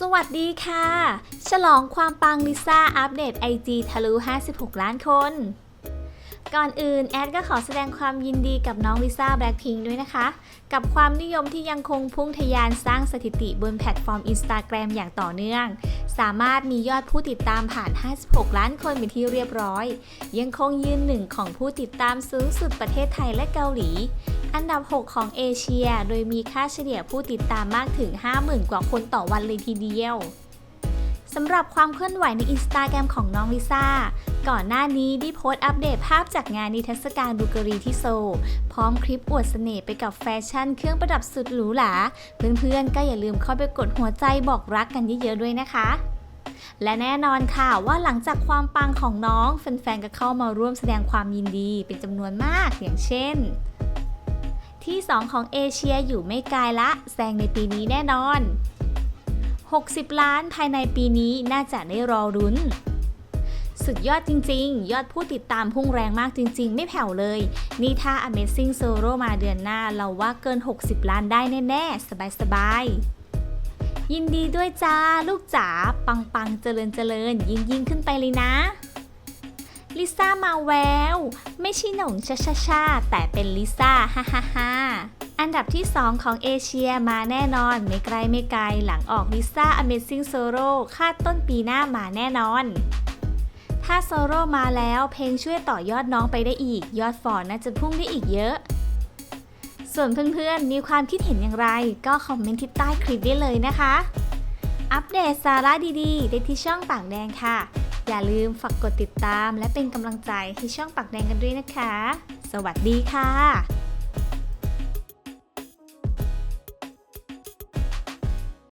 สวัสดีค่ะ ฉลองความปังลิซ่าอัปเดต IG ทะลุ 56 ล้านคน ก่อนอื่น แอดก็ขอแสดงความยินดีกับน้องลิซ่าแบล็คพิงด้วยนะคะ กับความนิยมที่ยังคงพุ่งทะยานสร้างสถิติบนแพลตฟอร์ม Instagram อย่างต่อเนื่อง สามารถมียอดผู้ติดตามผ่าน 56 ล้านคนเป็นที่เรียบร้อย ยังคงยืนหนึ่งของผู้ติดตามสูงสุดประเทศไทยและเกาหลี อันดับ 6 ของเอเชีย โดยมีค่าเฉลี่ยผู้ติดตามมากถึง 50,000 กว่าคนต่อวันเลยทีเดียวสำหรับความเคลื่อนไหวในอินสตาแกรมของน้องลิซ่า ก่อนหน้านี้ได้โพสต์อัปเดตภาพจากงานนิทรรศการบูเการีที่โซ พร้อมคลิปอวดเสน่ห์ไปกับแฟชั่นเครื่องประดับสุดหรูหรา เพื่อนๆ ก็อย่าลืมเข้าไปกดหัวใจบอกรักกันเยอะๆด้วยนะคะและแน่นอนค่ะว่าหลังจากความปังของน้อง แฟนๆ ก็เข้ามาร่วมแสดงความยินดีเป็นจำนวนมากอย่างเช่น ที่ 2 ของเอเชียอยู่ไม่ไกลละแซงในปีนี้แน่นอน 60 ล้านภายในปีนี้น่าจะได้รอรุ้น สุดยอดจริง ๆ ยอดผู้ติดตามพุ่งแรงมากจริง ๆ ไม่แผ่วเลย นี่ถ้า Amazing Solo มาเดือนหน้า เราว่าเกิน 60 ล้านได้แน่ ๆ สบาย ๆ ยินดีด้วยจ้า ลูกจ๋าปัง ๆ เจริญเจริญยิ่งยิ่งๆขึ้นไปเลยนะ ลิซ่ามาแวว ไม่ใช่หนงชาชาชาแต่เป็นลิซ่าฮ่าฮ่าฮ่าอันดับที่ 2 ของเอเชียมาแน่นอน ไม่ไกลไม่ไกลหลังออกลิซ่า Amazing Solo คาดต้นปีหน้ามาแน่นอน ถ้าโซโล่มาแล้วเพลงช่วยต่อยอดน้องไปได้อีก ยอดฟอร์น่าจะพุ่งได้อีกเยอะ ส่วนเพื่อนๆ มีความคิดเห็นอย่างไร ก็คอมเมนต์ที่ใต้คลิปได้เลยนะคะ อัปเดตสาระดีๆ ได้ที่ช่องปากแดงค่ะ อย่าลืมฝากกดติดตาม และเป็นกำลังใจให้ช่องปากแดงกันด้วยนะคะ สวัสดีค่ะ